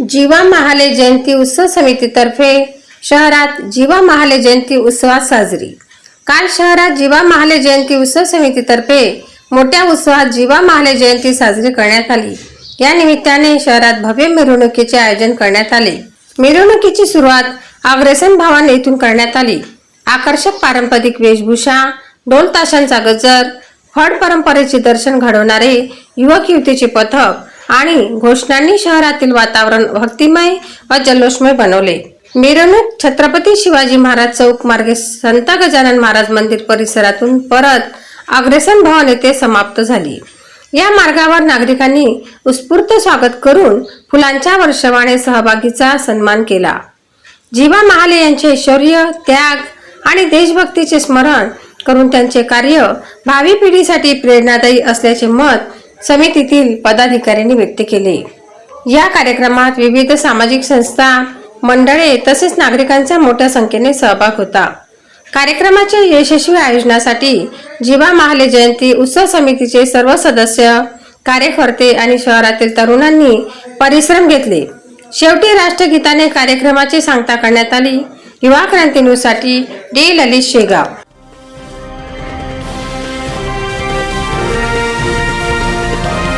जीवा महाले जयंती उत्सव समितीतर्फे शहरात जीवा महाले जयंती उत्सवात साजरी. काल शहरात जीवा महाले जयंती उत्सव समितीतर्फे मोठ्या उत्सवात जीवा महाले जयंती साजरी करण्यात आली. या निमित्ताने शहरात भव्य मिरवणुकीचे आयोजन करण्यात आले. मिरवणुकीची सुरुवात अग्रेसन भावाने येथून करण्यात आली. आकर्षक पारंपरिक वेशभूषा ढोल ताशांचा गजर फड परंपरेचे दर्शन घडवणारे युवक युवतीचे पथक आणि घोषणांनी शहरातील वातावरण भक्तिमय व जल्लोषमय बनवले. मिरवणूक छत्रपती शिवाजी महाराज चौक मार्गे संत गजानन महाराज मंदिर परिसरातून परत अग्रेसन भवन येथे समाप्त झाली. या मार्गावर नागरिकांनी उत्स्फूर्त स्वागत करून फुलांच्या वर्षवाने सहभागीचा सन्मान केला. जीवा महाले यांचे शौर्य त्याग आणि देशभक्तीचे स्मरण करून त्यांचे कार्य भावी पिढीसाठी प्रेरणादायी असल्याचे मत समितीतील पदाधिकाऱ्यांनी व्यक्त केले. या कार्यक्रमात विविध सामाजिक संस्था मंडळे तसेच नागरिकांचा मोठ्या संख्येने सहभाग होता. कार्यक्रमाच्या यशस्वी आयोजनासाठी जिवा महाले जयंती उत्सव समितीचे सर्व सदस्य कार्यकर्ते आणि शहरातील तरुणांनी परिश्रम घेतले. शेवटी राष्ट्रगीताने कार्यक्रमाची सांगता करण्यात आली. युवा क्रांती न्यूजसाठी डी ललित शेगाव.